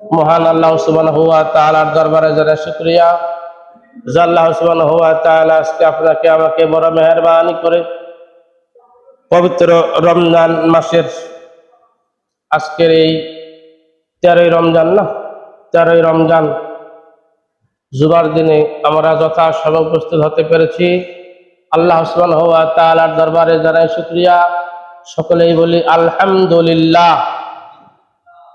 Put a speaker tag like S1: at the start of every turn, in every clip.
S1: মহান আল্লাহ সুবান হুয়া তালার দরবারে যারা শুক্রিয়া। যে আল্লাহ সুবান হুয়া তালা আজকে আপনাকে আমাকে বড় মেহরবানি করে পবিত্র রমজান মাসের আজকের এই তেরোই রমজান না, তেরোই রমজান জুমার দিনে আমরা যথাসময় উপস্থিত হতে পেরেছি। আল্লাহ সুবান হুয়া তালার দরবারে জানাই শুক্রিয়া। সকলেই বলি আলহামদুলিল্লাহ।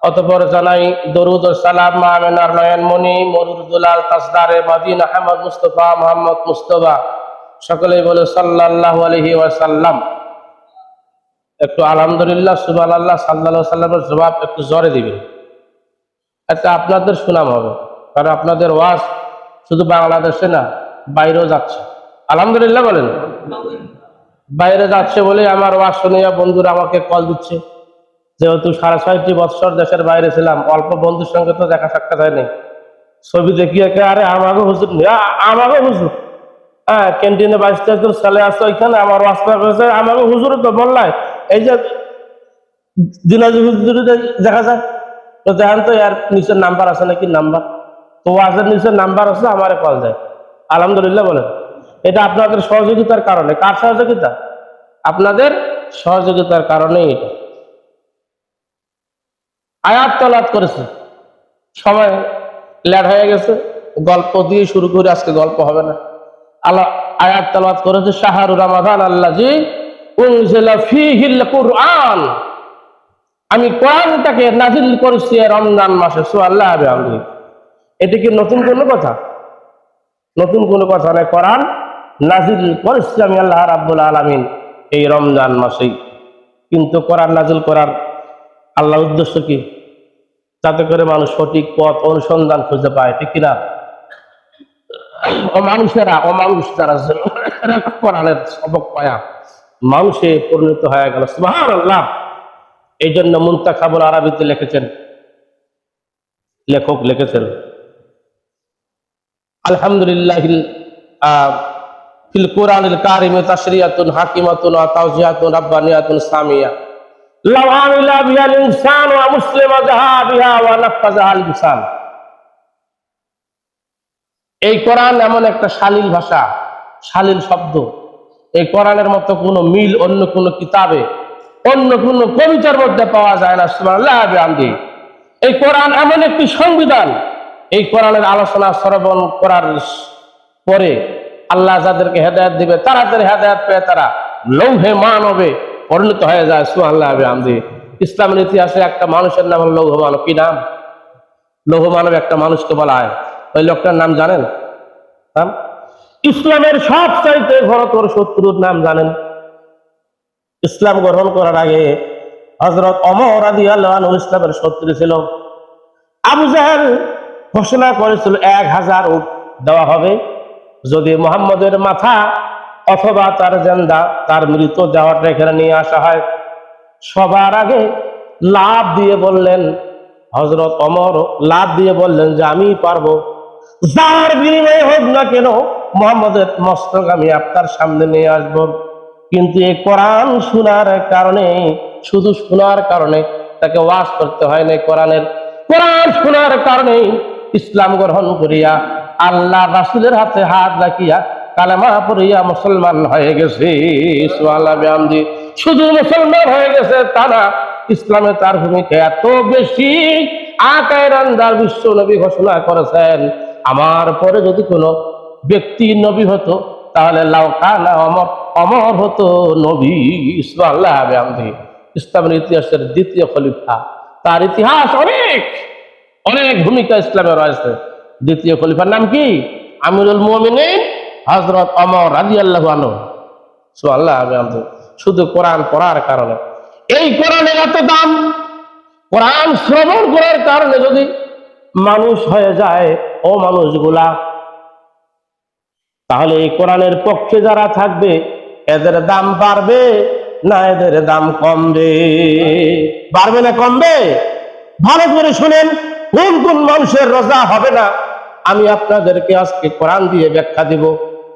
S1: অতপর জানাই দরুদ ও সালাম মামেনার নয়নমণি মরুর দুলাল তাসদারে মাদিন আহমদ মুস্তফা মোহাম্মদ মুস্তফা। সকলেই বলে সাল্লাল্লাহু আলাইহি ওয়াসাল্লাম। একটু আলহামদুলিল্লাহ সুবান আল্লাহ সাল্লাহ সাল্লামের জবাব একটু জোরে দিবেন এতে আপনাদের সুনাম হবে, কারণ আপনাদের ওয়াজ শুধু বাংলাদেশে না, বাইরেও যাচ্ছে। আলহামদুলিল্লাহ বলেন। বাইরে যাচ্ছে বলে আমার ওয়াজ শুনিয়া বন্ধুরা আমাকে কল দিচ্ছে। যেহেতু সাড়ে ছয়টি বৎসর দেশের বাইরে ছিলাম, অল্প বন্ধুর সঙ্গে তো দেখা সাক্ষাৎ হয়নি। ছবি দেখি কে, আরে আমাকে হুজুর আমাকে হুজুর। হ্যাঁ ক্যান্টিনে বাইশ জন ছেলে আসছে ওইখানে, আমার ওয়াস্তা করেছে আমাকে হুজুর তো বললাই এই যে দিনাজি হুজুর দেখা যায়। তো দেখেন তো, এর নিচের নাম্বার আছে নাকি? নাম্বার। তো ওয়াজের নিচের নাম্বার আছে, আমারে কল যায় আলহামদুলিল্লাহ বলেন। এটা আপনাদের সহযোগিতার কারণে। কার সহযোগিতা? আপনাদের সহযোগিতার কারণেই এটা। আয়াত তলাত করেছে। সময় লেট হয়ে গেছে, গল্প দিয়ে শুরু করে আজকে গল্প হবে না। আল্লাহ আয়াত তলাত করেছে শাহরুর রমাদান আল্লাহ জি কুরআন। আমি কোরআনটাকে নাজিল করেছি রমজান মাসে সু আল্লাহ এটা কি নতুন কোনো কথা? নতুন কোনো কথা নয়, কোরআন নাজিল করেছি আমি আল্লাহ রাব্বুল আলামিন এই রমজান মাসেই। কিন্তু কোরআন নাজিল করার আল্লাহ উদ্দেশ্য কি? যাতে করে মানুষ সঠিক পথ অনুসন্ধান খুঁজে পায় ঠিক কিনা? ও মানুষেরা ও মানুষ যারা কোরআনের সবক পায়া। মানুষে পরিণত হয়ে গেল আল্লাহ এই জন্য মুন্তাখাবুল আরবিতে লিখেছেন। লেখক লিখেছেন আলহামদুলিল্লাহ ফিল কোরআনিল কারিমে তাশরিয়াতুন হাকিমাতুন ওয়া তাওজিহাতুন রাব্বানিয়াতুন সামিয়া। আমিলা বিহাল ইনসান ওয়া মুসলিমা জাহা বিহা ওয়া নাফাযাহা এই কোরআন এমন একটা শালীল ভাষা, শালীল শব্দ। এই কোরআনের মতো কোনো মিল অন্য কোনো কিতাবে, অন্য কোনো কবিতার মধ্যে পাওয়া যায় না বিহামদি। এই কোরআন এমন একটি সংবিধান। এই কোরআনের আলোচনা শ্রবণ করার পরে আল্লাহ যাদেরকে হেদায়ত দিবে তাড়াতাড়ি হেদায়ত পেয়ে তারা লৌহে মানবে। পরিণত হয়ে যায়, সুবহানাল্লাহ বিহামদি ইসলামের ইতিহাসে একটা মানুষের নাম হলো লৌহ মানব কি নাম? লৌহ মানব একটা মানুষকে বলা হয়। ওই লোকটার নাম জানেন? ইসলামের সব চাইতে ঘরতর শত্রুর নাম জানেন? ইসলাম গ্রহণ করার আগে হজরত অমর আদি আল্লাহ ইসলামের শত্রু ছিল। আবু জাহেল ঘোষণা করেছিল, এক হাজার উট দেওয়া হবে। যদি মোহাম্মদের মাথা অথবা তার জেন্দা, তার মৃত দেওয়াটা এখানে নিয়ে আসা হয়। সবার আগে লাভ দিয়ে বললেন হজরত অমর লাভ দিয়ে বললেন যে, আমি পারব। যার বিনিময়ে হোক না কেন, মোহাম্মদের মস্তক আমি আপনার সামনে নিয়ে আসব। কিন্তু এই কোরআন শোনার কারণে, শুধু শোনার কারণে, তাকে ওয়াজ করতে হয় না কোরআনের। কোরআন শোনার কারণে ইসলাম গ্রহণ করিয়া আল্লাহ রাসুলের হাতে হাত রাখিয়া কালেমা পড়িয়া মুসলমান হয়ে গেছে। শুধু মুসলমান হয়ে গেছে তা না, ইসলামে তার ভূমিকা এত বেশি। আকায় রান্দার বিশ্ব নবী ঘোষণা করেছেন, আমার পরে যদি কোনো ব্যক্তি নবী হতো, তাহলে লাউকানা অমর অমর হতো নবী। ইসলাল্লাহ বিহামদি। ইসলামের ইতিহাসের দ্বিতীয় খলিফা। তার ইতিহাস অনেক অনেক ভূমিকা ইসলামে রয়েছে। দ্বিতীয় খলিফার নাম কি? আমিরুল মুমিনিন। হজরত অমর রাজি আল্লাহ আনু আল্লাহ শুধু কোরআন পড়ার কারণে। এই কোরআনের এত দাম? কোরআন শ্রবণ করার কারণে যদি মানুষ হয়ে যায়, ও মানুষগুলা, তাহলে এই কোরআনের পক্ষে যারা থাকবে, এদের দাম বাড়বে না এদের দাম কমবে? বাড়বে না কমবে? ভালো করে শুনেন, কোন কোন মানুষের রোজা হবে না? আমি আপনাদেরকে আজকে কোরআন দিয়ে ব্যাখ্যা দিব।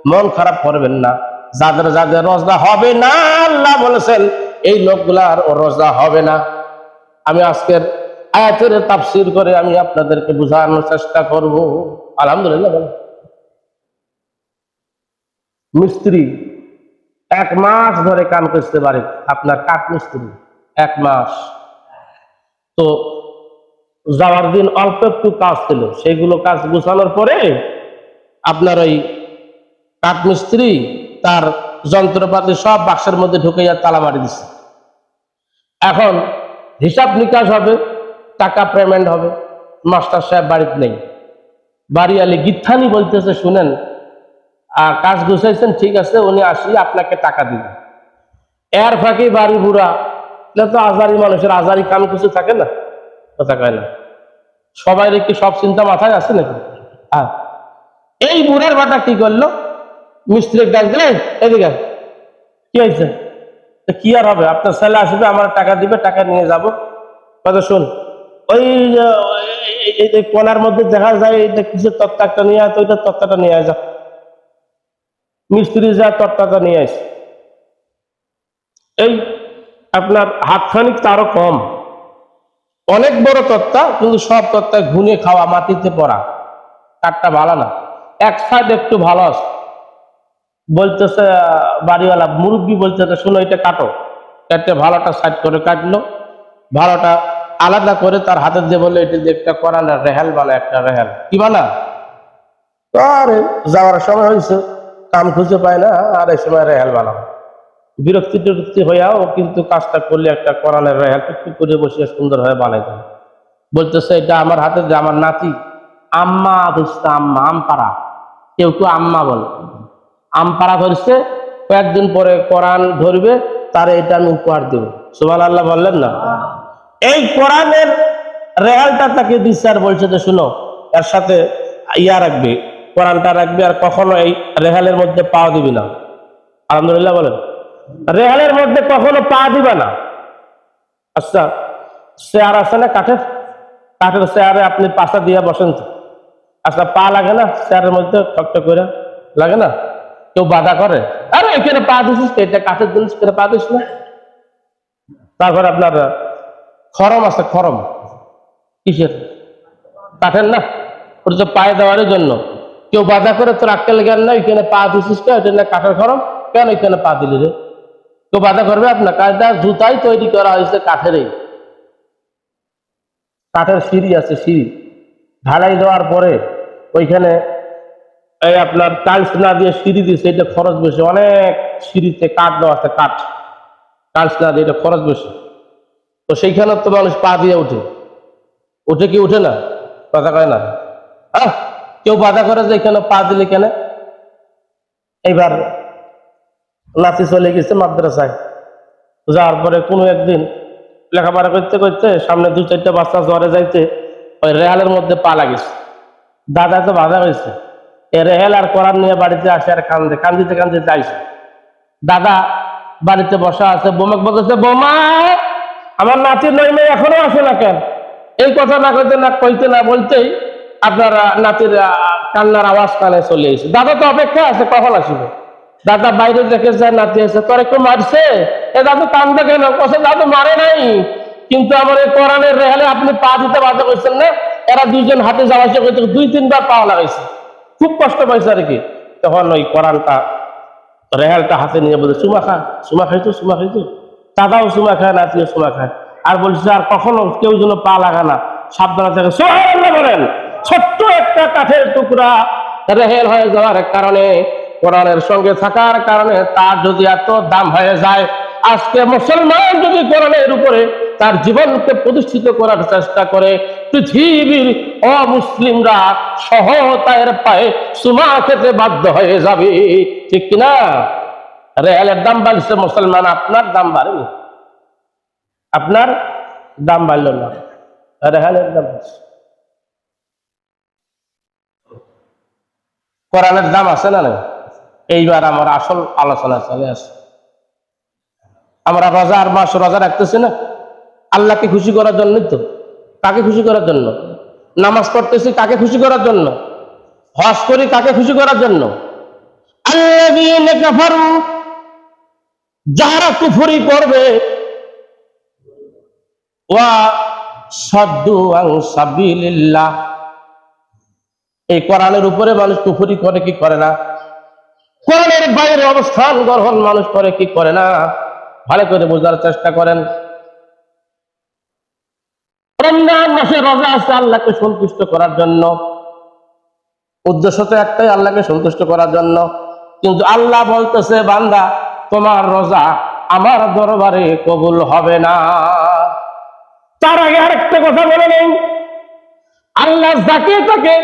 S1: মন খারাপ করবেন না। যাদের যাদের রোজা হবে না, আল্লাহ বলেছেন, এই লোকগুলার রোজা হবে না। আমি আজকের আয়াতের তাফসির করে আমি আপনাদেরকে বোঝানোর চেষ্টা করব। আলহামদুলিল্লাহ মিস্ত্রি এক মাস ধরে কাম করতে পারে, আপনার কাঠ মিস্ত্রি, এক মাস। তো যাওয়ার দিন অল্প একটু কাজ ছিল, সেগুলো কাজ গুছানোর পরে আপনার ওই কাঠ মিস্ত্রি তার যন্ত্রপাতি সব বাক্সের মধ্যে ঢুকে যা তালা মারি দিচ্ছে এখন হিসাব নিকাশ হবে, টাকা পেমেন্ট হবে, মাস্টার সাহেব বাড়িতে নেই। বাড়ি আলি গিথানি বলতেছে, শুনেন আর কাজ গুছাইছেন, ঠিক আছে, উনি আসি, আপনাকে টাকা দিবেন এর ফাঁকে বাড়ি বুড়া তো আজারি মানুষের, আজারি কাম কিছু থাকে না? কথা কয় না। সবাই কি সব চিন্তা মাথায় আছে নাকি? হ্যাঁ এই বুড়ার বাটা কি করল? মিস্ত্রি ডাক দিলে এদিকে কি হয়েছে? কি আর হবে? আপনার ছেলে আসবে, আমার টাকা দিবে, টাকা নিয়ে যাব। কথা শুন। ওই কোনার মধ্যে দেখা যায় এটা কিছু তত্ত্ব একটা নিয়ে আসে ওইটা তত্ত্বটা নিয়ে আসা মিস্ত্রি যা তত্ত্বটা নিয়ে আসে এই, আপনার হাতখানিক তারও কম। অনেক বড় তত্ত্বা কিন্তু সব তত্ত্বায় ঘুনে খাওয়া, মাটিতে পড়া। কাঠটা ভালো না। এক সাইড একটু ভালো আছে। বলতেছে বাড়িওয়ালা মুরব্বী বলতেছে শোনো এটা কাটো। কেটে ভালোটা সাইড করে কাটলো। ভালোটা আলাদা করে তার হাতে দিয়ে বলল এটা যে একটা করা না রেহাল বানা একটা রেহাল। কি বানা আরে যাওয়ার সময় হয়েছে কাম খুঁজে পায় না আর এই সময় রেহাল বানাও বিরক্তি টিরক্তি হইয়াও কিন্তু কাজটা করলে একটা কোরআনের রেহাল একটু করে বসিয়ে সুন্দর হয়ে বানাই দেয়। বলতেছে এটা আমার হাতে যে আমার নাতি। আম্মা ধরছে আম্মা আমপাড়া। কেউ কেউ আম্মা বলে। আমপাড়া ধরছে, কয়েকদিন পরে কোরআন ধরবে, তারে এটা আমি উপহার দেব। সুমান আল্লাহ বললেন না? এই কোরআনের রেহালটা তাকে দিচ্ছে আর বলছে যে, শুনো, এর সাথে ইয়া রাখবে, কোরআনটা রাখবে আর কখনো এই রেহালের মধ্যে পা দিবি না। আলহামদুলিল্লাহ বলেন। রেহালের মধ্যে কখনো পা দিবে না। আচ্ছা চেয়ার আছে না কাঠের? কাঠের চেয়ারে আপনি পাশা দিয়ে বসেন আচ্ছা পা লাগে না চেয়ারের মধ্যে? ঠকঠক করে লাগে না? কেউ বাধা করে? আরে, এখানে পা দিছিস এটা কাঠের জিনিস করে পা দিস না। তারপর আপনার খরম আছে, খরম। কিসের? কাঠের না? ওটা তো পায়ে দেওয়ার জন্য। কেউ বাধা করে, তোর আক্কেল জ্ঞান না এখানে পা দিছিস কেন এটা না কাঠের খরম? কেন এখানে পা দিলি রে? কেউ বাধা করবে আপনার? কাজটা জুতাই তৈরি করা হয়েছে কাঠেরই। কাঠের সিঁড়ি আছে, সিঁড়ি। ঢালাই দেওয়ার পরে ওইখানে এই আপনার টাইলস না দিয়ে সিঁড়ি দিয়েছে এটা খরচ বেশি অনেক সিঁড়িতে কাঠ দেওয়া আছে, কাঠ। টাইলস না দিয়ে এটা খরচ বেশি তো সেইখানে তো মানুষ পা দিয়ে উঠে উঠে কি উঠে না? কথা কয় না। হ্যাঁ কেউ বাধা করে যে এখানে পা দিলে কেন? এইবার নাতি চলে গেছে মাদ্রাসায়। যাওয়ার পরে কোনো একদিন লেখাপড়া করতে করতে সামনে দু চারটা বাচ্চা জ্বরে যাইতে ওই রেহালের মধ্যে পা লাগিয়েছে। দাদা তো বাধা হয়েছে। রেহেল আর করার নিয়ে বাড়িতে আসে আর কান্দে, কান্দিতে কান্দিতে আইসে দাদা বাড়িতে বসা আছে বোমাক বলতেছে, বোমা, আমার নাতির নই মেয়ে এখনও আসে না কেন? এই কথা না কইতে না কইতে, না বলতেই আপনার নাতির কান্নার আওয়াজ কানে চলে এসে। দাদা তো অপেক্ষা আছে, কখন আসবে? দাদা বাইরে দেখে যায়, নাতি আছে তোর একটু মারছে? এ দাদু কান্দে কেন? কষে দাদু মারে নাই। কিন্তু আমার এই কোরআনের রেহালে আপনি পা দিতে বাধা করছেন না, এরা দুইজন হাতে যাওয়া আসা দুই, তিনবার পা লাগাইছে। খুব কষ্ট পাইছে আর কি। তখন ওই কোরআনটা রেহালটা হাতে নিয়ে বলে, সুমা খা, সুমা খাইছো সুমা খাইছো? দাদাও সুমা খায় না নাতিও সুমা খায়। আর বলছে, আর কখনো কেউ যেন পা লাগা না, সাবধানে থাকে। বলেন, ছোট্ট একটা কাঠের টুকরা রেহেল হয়ে যাওয়ার কারণে কোরআনের সঙ্গে থাকার কারণে তার যদি এত দাম হয়ে যায় আজকে মুসলমান যদি কোরআনের উপরে তার জীবনকে প্রতিষ্ঠিত করার চেষ্টা করে, পৃথিবীর অমুসলিমরা সহতায়ের পায়ে সুমা খেতে বাধ্য হয়ে যাবে। ঠিক কিনা? রেহালের দাম বাড়ছে, মুসলমান আপনার দাম বাড়েনি। আপনার দাম বাড়ল না। রেহালের দাম বাড়ছে। কোরআনের দাম আছে না এইবার আমার আসল আলোচনা চলে আসে। আমরা রোজার মাস রোজা রাখতেছি না? আল্লাহকে খুশি করার জন্যই তো। কাকে খুশি করার জন্য? নামাজ পড়তেছি কাকে খুশি করার জন্য? হজ করি কাকে খুশি করার জন্য? যারা কুফরি করবে এই কোরআনের উপরে মানুষ কুফুরি করে কি করে না? কোরআনের বাইরে অবস্থান গ্রহণ মানুষ করে কি করে না? ভালো করে বোঝার চেষ্টা করেন। রমজান মাসে রোজা আছে আল্লাহকে সন্তুষ্ট করার জন্য। উদ্দেশ্য তো একটাই, আল্লাহকে সন্তুষ্ট করার জন্য। কিন্তু আল্লাহ বলতেছে, বান্দা, তোমার রোজা আমার দরবারে কবুল হবে না। তার আগে আরেকটা কথা বলে নেই। আল্লাহ যাকে তাকে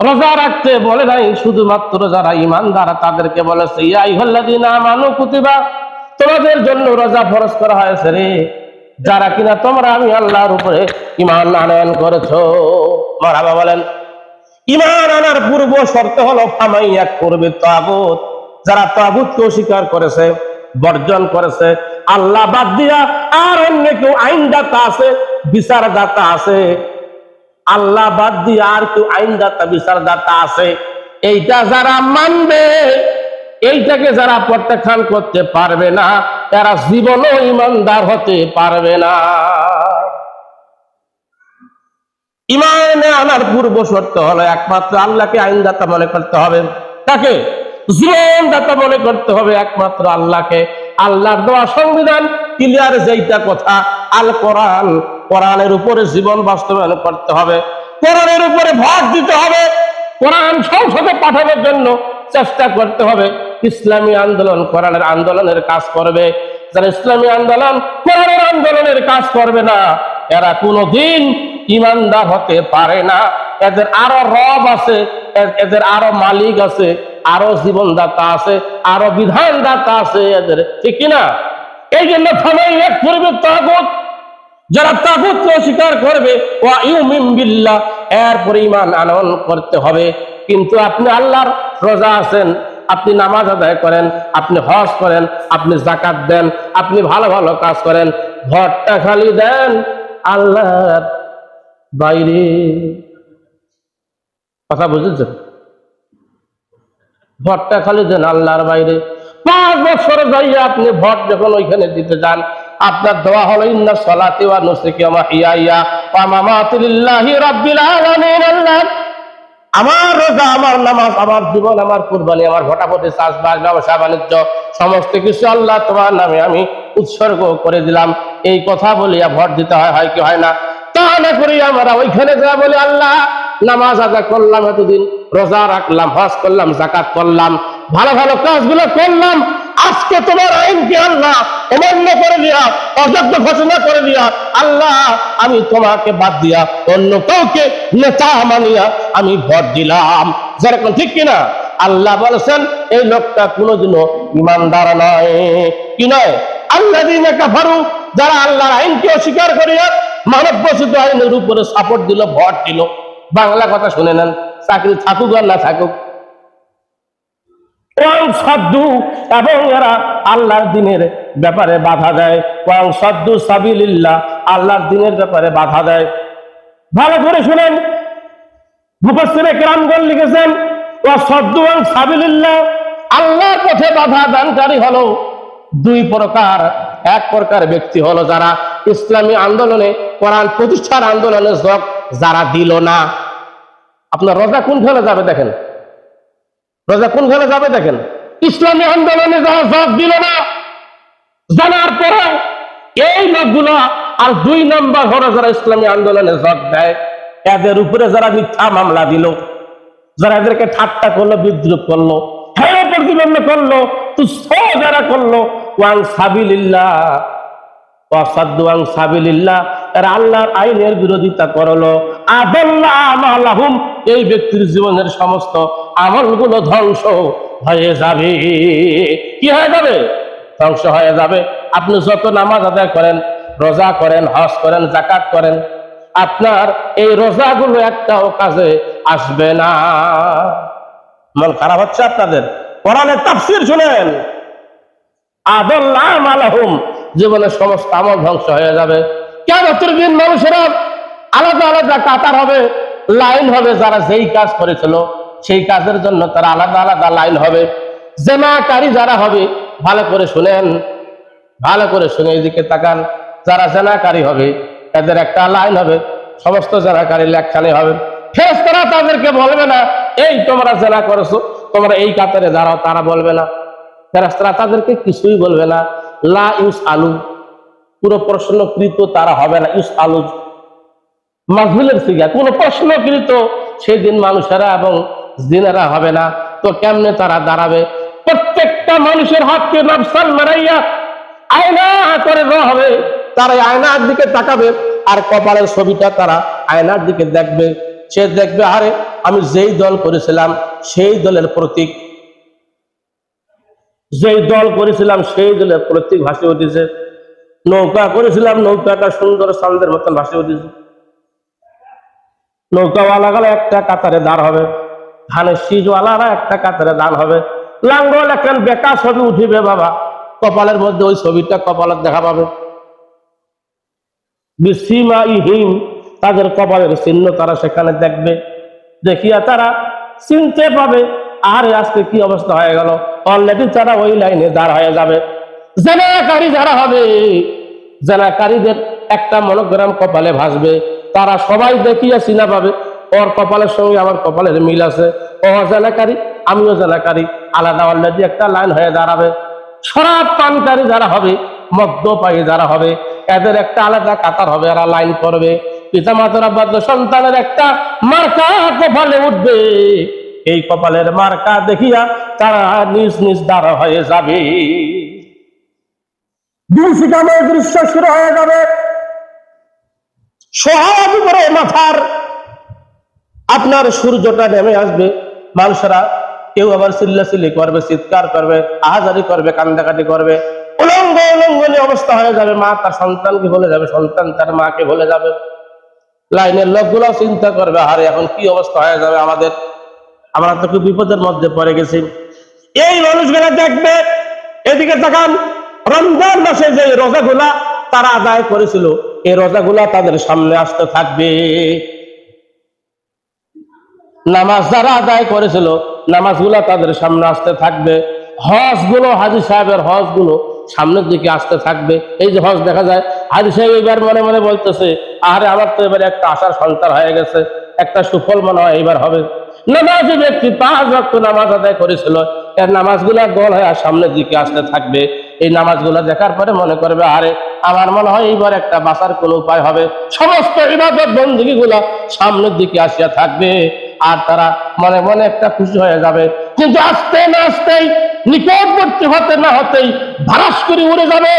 S1: রোজা রাখতে বলে নাই, শুধুমাত্র যারা ইমানদার তাদেরকে বলেছে ইয়াই হল্লাদিনা মানু কুতিবা তোমাদের জন্য রোজা ফরজ করা হয়েছে রে। যারা কিনা তোমরা আমি আল্লাহর উপরে ইমান আনয়ন করেছ। মারাবা বলেন ইমান আনার পূর্ব শর্ত হলো ফামাইয়া করবে তাগুত। যারা তাগুতকে অস্বীকার করেছে, বর্জন করেছে, আল্লাহ বাদ দিয়া আর অন্য কেউ আইনদাতা আছে, বিচারদাতা আছে। আল্লাহ বাদ দিয়ে আর কেউ আইনদাতা, বিচারদাতা আছে। এইটা যারা মানবে এইটাকে যারা প্রত্যাখ্যান করতে পারবে না, তারা জীবনও ইমানদার হতে পারবে না। ইমানে আনার পূর্ব শর্ত হলো একমাত্র আল্লাহকে আইনদাতা মনে করতে হবে। তাকে জীবনদাতা মনে করতে হবে একমাত্র আল্লাহকে। আল্লাহর দেওয়া সংবিধান ক্লিয়ার যেইটা কথা, আল কোরআন, কোরআনের উপরে জীবন বাস্তবায়ন করতে হবে। কোরআনের উপরে ভর দিতে হবে। কোরআন সংসদে পাঠানোর জন্য চেষ্টা করতে হবে। ইসলামী আন্দোলন কোরআনের আন্দোলনের কাজ করবে। যারা ইসলামী আন্দোলন কোরআনের আন্দোলনের কাজ করবে না, এরা কোনোদিন ইমানদার হতে পারে না। এদের আরও রব আছে এদের আরও মালিক আছে, আরও জীবনদাতা আছে, আরও বিধানদাতা আছে এদের। ঠিক কিনা এই জন্য থামাই এক করবে তাগুত। যারা তাগুতকে অস্বীকার করবে ওয়া ইউমিন বিল্লাহ এর পরিমাণ আনয়ন করতে হবে। কিন্তু আপনি আল্লাহর রোজা আছেন, আপনি নামাজ আদায় করেন, আপনি হজ করেন, আপনি জাকাত দেন, আপনি ভালো ভালো কাজ করেন, ঘরটা খালি দেন, আল্লাহর বাইরে। কথা বুঝেছেন? ভোটটা খালি দেন, আল্লাহর বাইরে। পাঁচ বছর যাইয়া আপনি ভোট যখন ওইখানে দিতে যান, আপনার দোয়া হলো, ইন্না সলাতি ওয়া নুসুকি ওয়া মাহিয়ায়া ওয়া মামাতি লিল্লাহি রাব্বিল আলামিন আল্লাহ। আমার রোজা, আমার নামাজ, আমার জীবন, আমার কুরবানি, আমার ঘটাপতি চাষবাস, ব্যবসা, বাণিজ্য, সমস্ত কিছু আল্লাহ তোমার নামে আমি উৎসর্গ করে দিলাম। এই কথা বলিয়া ভর দিতে হয় হয় কি হয় না? তা না করি আমরা ওইখানে যা বলি, আল্লাহ, নামাজ আদা করলাম এতদিন, রোজা রাখলাম, হজ করলাম জাকাত করলাম, ভালো ভালো কাজগুলো করলাম। আজকে তোমার আইনকে আল্লাহ? অমান্য করে দিয়া, অযোগ্য ঘোষণা করে দিয়া, আল্লাহ, আমি তোমাকে বাদ দিয়া অন্য কাউকে নেতা মানিয়া আমি ভোট দিলাম। যেরকম ঠিক কিনা? আল্লাহ বলেছেন, এই লোকটা কোনোদিনও ইমানদার নয়। কি নয়? আল্লাহ দিনে কাফারু, যারা আল্লাহর আইনকে অস্বীকার করিয়া মানব বসিত আইনের উপরে সাপোর্ট দিল, ভোট দিল। বাংলা কথা শুনে নেন, চাকরি থাকুক আর না থাকুক এবং এরা আল্লাহর দিনের ব্যাপারে বাধা দেয়। ওয়াং সাদ্দু সাবিলিল্লাহ, আল্লাহর দিনের ব্যাপারে বাধা দেয়। ভালো করে শুনেন। মুফাসসিরে কেরামগণ লিখেছেন, ওয়া সাদ্দু ওয়াং সাবিলিল্লাহ, আল্লাহর পথে বাধা দানকারী হলো দুই প্রকার। এক প্রকার ব্যক্তি হলো যারা ইসলামী আন্দোলনে, কোরআন প্রতিষ্ঠার আন্দোলনে যোগ যারা দিল না। আপনার রোজা কোন ফেলে যাবে দেখেন। রোজা কোন ফেলে যাবে দেখেন? ইসলামী আন্দোলনে যারা যোগ দিল না, জানার পরে এই লোকগুলো আর দুই নম্বর হলো যারা ইসলামী আন্দোলনে যোগ দেয়, এদের উপরে যারা মিথ্যা মামলা দিল, যারা এদেরকে ঠাট্টা করল, বিদ্রুপ করল হ্যাঁ প্রতিবন্ধ করল তুচ্ছ যারা করল, ওয়াং সাবিলিল্লাহ ওয়াসাদ্দুয়াং সাবিলিল্লাহ, এরা আল্লাহর আইনের বিরোধিতা করল আমালাহুম এই ব্যক্তির জীবনের সমস্ত আমলগুলো ধ্বংস হয়ে যাবে। কি হয়ে যাবে? ধ্বংস হয়ে যাবে। আপনি যত নামাজ আদায় করেন, রোজা করেন, হজ করেন জাকাত করেন, আপনার এই রোজাগুলো একটাও কাজে আসবে না। মন খারাপ হচ্ছে আপনাদের? কোরআনের তাফসির শুনেন। আদল্লাহ আলাহুম জীবনের সমস্ত আমল ধ্বংস হয়ে যাবে। কেন দিন মানুষেরা আলাদা আলাদা কাতার হবে, লাইন হবে যারা যেই কাজ করেছিল, সেই কাজের জন্য তারা আলাদা আলাদা লাইন হবে। জেনাকারী যারা হবে, ভালো করে শুনেন, ভালো করে শুনে এদিকে তাকান, যারা জেনাকারী হবে এদের একটা লাইন হবে, সমস্ত জেনাকারী লেখখানি হবে। ফেস ফেরেস্তারা তাদেরকে বলবে না, এই তোমরা জেনা করেছ, তোমরা এই কাতারে দাঁড়াও তারা বলবে না। ফেরেস্তারা তাদেরকে কিছুই বলবে না। লা ইউস আলু পুরো প্রশ্নকৃত তারা হবে না ইউস আলু মাজহুলের সিগা, কোন প্রশ্নকৃত সেদিন মানুষেরা এবং জিনেরা হবে না। তো কেমনে তারা দাঁড়াবে? প্রত্যেকটা মানুষের হাতকে নবসান মারাইয়া আয়না করে হবে। তারা আয়নার দিকে তাকাবে আর কপালের ছবিটা তারা আয়নার দিকে দেখবে। সে দেখবে, আরে, আমি যেই দল করেছিলাম, সেই দলের প্রতীক। যেই দল করেছিলাম, সেই দলের প্রতীক ভাসে উঠেছে। নৌকা করেছিলাম, নৌকাটা সুন্দর চান্দের মতন ভাসে উঠেছে। নৌকাওয়ালা গেলে একটা কাতারে দাঁড় হবে। ধানের শীষওয়ালারা একটা কাতারে দাঁড় হবে। লাঙ্গল এখন বেকা ছবি উঠিবে বাবা। কপালের মধ্যে ওই ছবিটা কপালের দেখা পাবে। বিসীমা ইহিম তাদের কপালের চিহ্ন তারা সেখানে দেখবে। দেখিয়া তারা চিনতে পাবে, আরে আজকে কি অবস্থা হয়ে গেল। অলরেডি তারা ওই লাইনে দাঁড় হয়ে যাবে। জেনাকারী যারা হবে, জেনাকারীদের একটা মনোগ্রাম কপালে ভাসবে। তারা সবাই দেখিয়া চিনা পাবে। ওর কপালের সঙ্গে আমার কপালের মিল আছে। ও জেনাকারী, আমিও জেনাকারী। আলাদা অলরেডি একটা লাইন হয়ে দাঁড়াবে। শরাব পানকারী যারা হবে মদ্যপায়ী যারা হবে, এদের একটা আলাদা কাতার হবে, এরা লাইন করবে। পিতা মাতারা সন্তানের একটা মার্কা কপালে উঠবে। এই কপালের মার্কা দেখিয়া তারা নিজ নিজ দ্বারা হয়ে যাবে। দৃশ্য শুরু হয়ে যাবে। সব করে মাথার। আপনার সূর্যটা নেমে আসবে মানুষেরা কেউ আবার চিল্লাচিল্লি করবে, চিৎকার করবে, আহাজারি করবে, কান্দাকাটি করবে। উলঙ্গ উলঙ্গনি অবস্থা হয়ে যাবে মা, তার সন্তানকে বলে যাবে, সন্তান তার মাকে বলে যাবে। লাইনের লোকগুলো চিন্তা করবে, আরে এখন কি অবস্থা হয়ে যাবে আমাদের? আমরা তো খুব বিপদের মধ্যে পড়ে গেছি। এই মানুষগুলা দেখবে, এদিকে তাকান, রমজান মাসে যে রোজাগুলা তারা আদায় করেছিল এই রোজাগুলা তাদের সামনে আসতে থাকবে। নামাজ যারা আদায় করেছিল, নামাজগুলা তাদের সামনে আসতে থাকবে। হজগুলো হাজি সাহেবের হজগুলো সামনের দিকে আসতে থাকবে। এই যে হজ দেখা যায়, হাজি সাহেব এবার মনে মনে বলতেছে আরে আমার তো এবার একটা আশার সন্তান হয়ে গেছে, একটা সুফল মনে হয় এবার হবে। নামাজি ব্যক্তি পাঁচ রক্ত নামাজ আদায় করেছিল, এর নামাজগুলা গোল হয়ে সামনের দিকে আসতে থাকবে। এই নামাজগুলা দেখার পরে মনে করবে, আরে আমার মনে হয় এইবার একটা বাঁচার কোনো উপায় হবে। সমস্ত ইবাদত বন্দী গুলা সামনের দিকে আসিয়া থাকবে আর তারা মনে মনে একটা খুশি হয়ে যাবে। কিন্তু আসতে না আসতেই, নিকটবর্তী হতে না হতেই ভারাস করে উড়ে যাবে।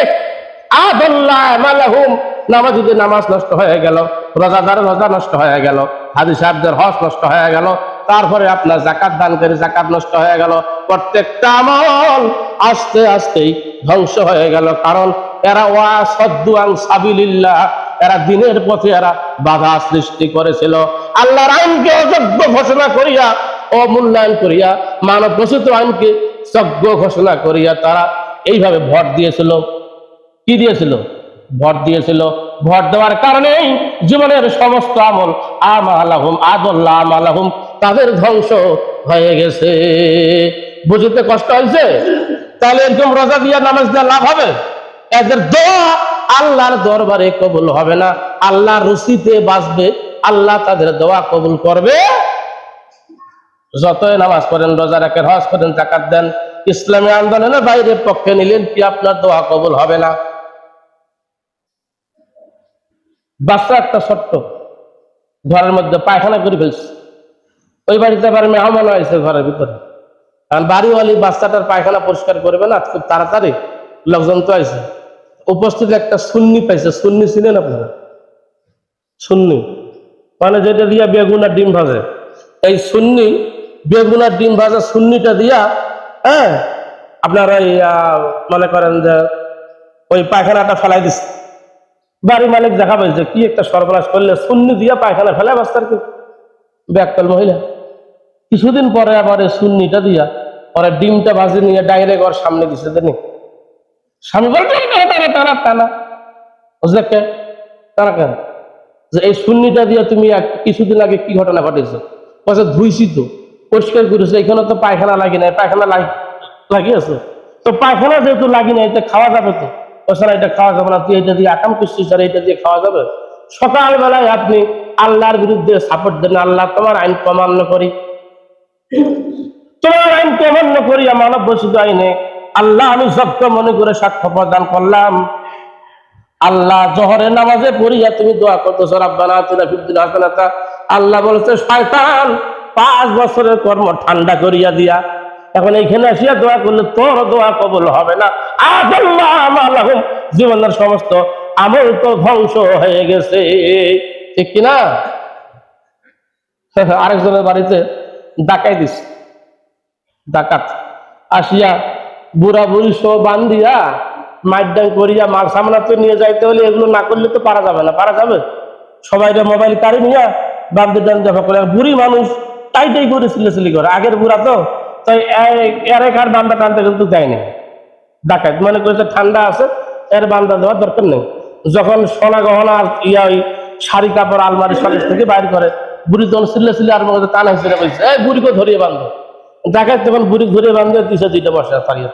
S1: নামাজিদের নামাজ নষ্ট হয়ে গেল, রোজাদার রোজা নষ্ট হয়ে গেল হাজি সাহেবদের হজ নষ্ট হয়ে গেল তারপরে আপনার জাকাত দান করে জাকাত নষ্ট হয়ে গেল। প্রত্যেকটা আমল আস্তে আস্তেই ধ্বংস হয়ে গেল। কারণ এরা ওয়া সদ্দুয়াং সাবিলিল্লাহ, এরা দিনের পথে এরা বাধা সৃষ্টি করেছিল। আল্লাহর আইনকে অযোগ্য ঘোষণা করিয়া, অমূল্যায়ন করিয়া মানব ঘোষিত আইনকে যোগ্য ঘোষণা করিয়া তারা এইভাবে ভোট দিয়েছিল। কি দিয়েছিল? ভোট দিয়েছিল। ভোট দেওয়ার কারণেই জীবনের সমস্ত আমল আমালাহুম আদল্লাহ আমালাহুম তাদের ধ্বংস হয়ে গেছে। বুঝতে কষ্ট হয়েছে? তাহলে এরকম রোজা দিয়ে নামাজ দেওয়া লাভ হবে? এদের দোয়া আল্লাহর দরবারে কবুল হবে না। আল্লাহ রুচিতে বাঁচবে, আল্লাহ তাদের দোয়া কবুল করবে। যতই নামাজ পড়েন, রোজা রাখেন, হজ করেন জাকাত দেন, ইসলামী আন্দোলনের বাইরে পক্ষে নিলেন কি আপনার দোয়া কবুল হবে না? বাচ্চা একটা ছোট্ট ঘরের মধ্যে পায়খানা করে ফেলছে। ওই বাড়িতে আবার মেহমান হয়েছে ঘরের ভিতরে। কারণ বাড়িওয়ালি বাচ্চাটার পায়খানা পরিষ্কার করবে না, খুব তাড়াতাড়ি লোকজন তো আছে উপস্থিত একটা সুন্নি পাইছে, সুন্নি ছিলেন আপনারা? সুন্নি। মানে যেটা দিয়া বেগুন আর ডিম ভাজে। এই সুন্নি, বেগুন আর ডিম ভাজা সুন্নিটা দিয়া হ্যাঁ আপনার ওই মনে করেন যে ওই পায়খানাটা ফেলাই দিচ্ছে বাড়ি মালিক দেখা পাইছে, কি একটা সর্বনাশ করলে সুন্নি দিয়া পায়খানা ফেলে বাস্তার কি ব্যাকল মহিলা। কিছুদিন পরে আবার সুন্নিটা দিয়া পরে ডিমটা ভাজি নিয়ে ডাইরেক্ট ওর সামনে দিছে, জানি। স্বামী বলে বুঝলে কে? কেন? যে এই সুন্নিটা দিয়ে তুমি কিছুদিন আগে কি ঘটনা ঘটেছে? বলছে, ধুইছি তো। পরিষ্কার করেছে, এখানে তো পায়খানা লাগি নাই। পায়খানা লাগ- লাগিয়েছে তো পায়খানা যেহেতু লাগি নাই, এটা খাওয়া যাবে তো। বলছে, না, এটা খাওয়া যাবে না। তুই এটা দিয়ে আকাম করছিস, আর এটা দিয়ে খাওয়া যাবে। সকালবেলায় আপনি আল্লাহর বিরুদ্ধে সাপোর্ট দেন। আল্লাহ তোমার আইন অমান্য করি। তোমার আইন অমান্য করি মানব আইনে আল্লাহ, আমি সত্য মনে করে সাক্ষ্য প্রদান করলাম। আল্লাহ জহরের নামাজে পড়িয়া তুমি দোয়া আল্লাহ শয়তান, পাঁচ বছরের কর্ম ঠান্ডা করিয়া দিয়া, এখন এইখানে আসিয়া দোয়া করলে তোর দোয়া কবল হবে না। আদাল্লাহ আমালাহুম। জীবনের সমস্ত আমল তো ধ্বংস হয়ে গেছে। ঠিক কিনা? আরেকজনের বাড়িতে ডাকাই দিস ডাকাত। আসিয়া বুড়া বুড়ি সহ বান্ধিয়া মাইডাং করিয়া মাল সামনাতে নিয়ে যাইতে হলে এগুলো না করলে তো পারা যাবে না। পারা যাবে? সবাই মোবাইল কারি নিয়ে বান্ধে ডান দেখা করে বুড়ি মানুষ টাইটাই করে সিলেসিলি করে। আগের বুড়া তো, তাই এর এক আর বান্ধা টানতে কিন্তু দেয়নি ডাকাত। মনে করেছে ঠান্ডা আছে, এর বান্ধা দেওয়ার দরকার নেই। যখন সোনা গহনা ইয়া ওই শাড়ি কাপড় আলমারি শরীর থেকে বাইর করে বুড়ি আর হিসেবে বলছে, এই বুড়িকে ধরিয়ে বান্ধব ডাকাত তখন বুড়ি ধরিয়ে বান্ধবে দিছে দুইটা বসে তাড়িয়ে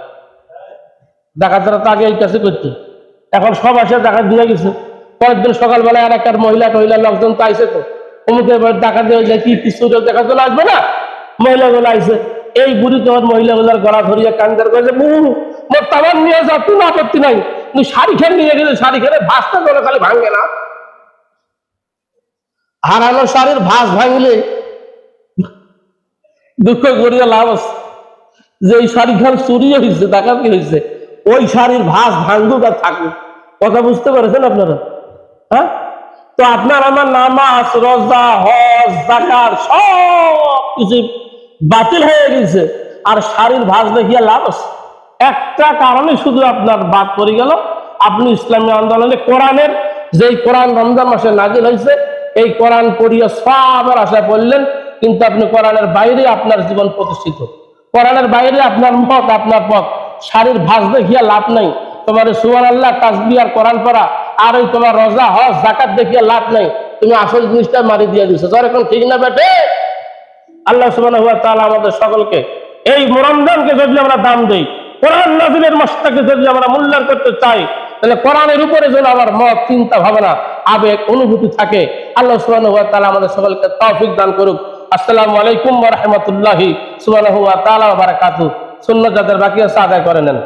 S1: ডাকাতরা তো আগে এই কাছে এখন সব আসে দিয়ে গেছে। পরের দিন সকালবেলায় আর একটা মহিলা টহিলা লোকজন তো আইসে তো। ডাকাত দিয়ে যায় কি কিছু দেখা চলে আসবে না? মহিলাগুলো আইসে এই বুড়ি তোমার গলা ধরিয়া কান্দার করেছে বুড়ু মোর তামান নিয়ে যা তুমি আপত্তি নাই। তুমি শাড়ি খেয়ে নিয়ে গেলে, শাড়ি খেলে ভাসটা করে খালি ভাঙে না। হারানো শাড়ির ভাস ভাঙলে দুঃখ করিয়া লাভ আছে। যে এই শাড়ি খান চুরি হয়েছে কি হয়েছে ওই শাড়ির ভাস ভাঙুক আর থাকুক। কথা বুঝতে পেরেছেন আপনারা? হ্যাঁ? তো আপনার আমার নামাজ, রোজা, হজ জাকার সব কিছু বাতিল হয়ে গেছে। আর শাড়ির ভাস দেখিয়া লাভ আছে। একটা কারণে শুধু আপনার বাদ পড়ে গেল। আপনি ইসলামী আন্দোলনে কোরআনের, যেই কোরআন রমজান মাসে নাজিল হয়েছে এই কোরআন পড়িয়া সবার আশা পড়লেন, কিন্তু আপনি কোরআনের বাইরে আপনার জীবন প্রতিষ্ঠিত। কোরআনের বাইরে আপনার মত, আপনার পথ। শাড়ির ভাস দেখিয়া লাভ নাই। তোমার সুয়ান আল্লাহ আর কোরআন পড়া, আর ওই তোমার রজা, হজ জাকাত দেখিয়া লাভ নাই। তুমি আসল জিনিসটা মারি দিয়ে দিছো। তোর এখন ঠিক না বেটে? আল্লাহ সুবাহ তাহলে আমাদের সকলকে এই রমজানকে যদি আমরা দাম দেই, কোরআন নাজিলের মাসটাকে যদি আমরা মূল্যায়ন করতে চাই তাহলে কোরআনের উপরে যেন আমার মত, চিন্তা, ভাবনা, আবেগ, অনুভূতি থাকে, আল্লাহ সুবাহ তালা আমাদের সকলকে তৌফিক দান করুক। আসসালামু আলাইকুম রাহমাতুল্লাহি তাআলা ওয়া বারাকাতুহু। সুন্নাত যাদের বাকি আছে, আদায় করে নেন।